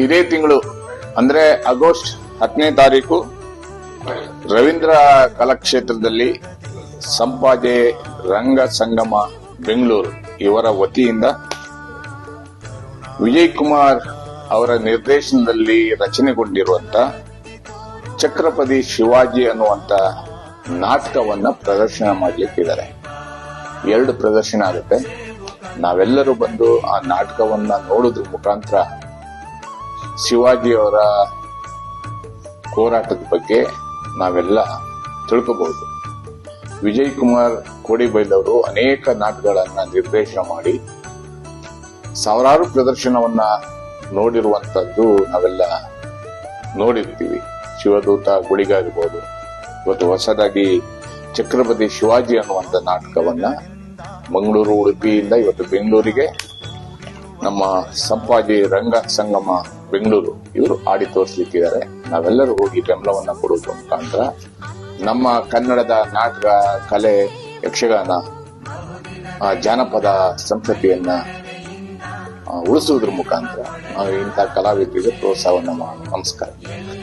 ಇದೇ ತಿಂಗಳು, ಅಂದ್ರೆ ಆಗಸ್ಟ್ ಹತ್ತನೇ ತಾರೀಕು, ರವೀಂದ್ರ ಕಲಾಕ್ಷೇತ್ರದಲ್ಲಿ ಸಂಪಾಜೆ ರಂಗ ಸಂಗಮ, ಬೆಂಗಳೂರು. ಇವರ ವತಿಯಿಂದ ವಿಜಯ್ ಕುಮಾರ್ ಅವರ ನಿರ್ದೇಶನದಲ್ಲಿ ರಚನೆಗೊಂಡಿರುವಂತ ಛತ್ರಪತಿ ಶಿವಾಜಿ ಅನ್ನುವಂತ ನಾಟಕವನ್ನ ಪ್ರದರ್ಶನ ಮಾಡಲಿಕ್ಕಿದ್ದಾರೆ. ಎರಡು ಪ್ರದರ್ಶನ ಆಗುತ್ತೆ. ನಾವೆಲ್ಲರೂ ಬಂದು ಆ ನಾಟಕವನ್ನ ನೋಡೋದ್ರ ಮುಖಾಂತರ ಶಿವಾಜಿ ಅವರ ಹೋರಾಟದ ಬಗ್ಗೆ ನಾವೆಲ್ಲ ತಿಳ್ಕೋಬಹುದು. ವಿಜಯ್ ಕುಮಾರ್ ಕೋಡಿಬೈಲವರು ಅನೇಕ ನಾಟಕಗಳನ್ನ ನಿರ್ದೇಶನ ಮಾಡಿ ಸಾವಿರಾರು ಪ್ರದರ್ಶನವನ್ನ ನೋಡಿರುವಂತದ್ದು ನಾವೆಲ್ಲ ನೋಡಿರ್ತೀವಿ. ಶಿವದೂತ ಗುಳಿಗಾಗಿರ್ಬೋದು ಇವತ್ತು ಹೊಸದಾಗಿ ಛತ್ರಪತಿ ಶಿವಾಜಿ ಅನ್ನುವಂಥ ನಾಟಕವನ್ನ ಮಂಗಳೂರು ಉಡುಪಿಯಿಂದ ಇವತ್ತು ಬೆಂಗಳೂರಿಗೆ ನಮ್ಮ ಸಂಪಾಜಿ ರಂಗ ಸಂಗಮ ಬೆಂಗಳೂರು, ಇವರು ಆಡಿ ತೋರಿಸ್ಲಿಕ್ಕಿದ್ದಾರೆ ನಾವೆಲ್ಲರೂ ಹೋಗಿ ಬೆಂಬಲವನ್ನ ಕೊಡೋದ್ರ ಮುಖಾಂತರ ನಮ್ಮ ಕನ್ನಡದ ನಾಟಕ, ಕಲೆ, ಯಕ್ಷಗಾನ ಜಾನಪದ ಸಂಸ್ಕೃತಿಯನ್ನ ಉಳಿಸುವುದ್ರ ಮುಖಾಂತರ ನಾವು ಇಂಥ ಕಲಾವಿದರಿಗೆ ಪ್ರೋತ್ಸಾಹವನ್ನು ನಮಸ್ಕಾರ.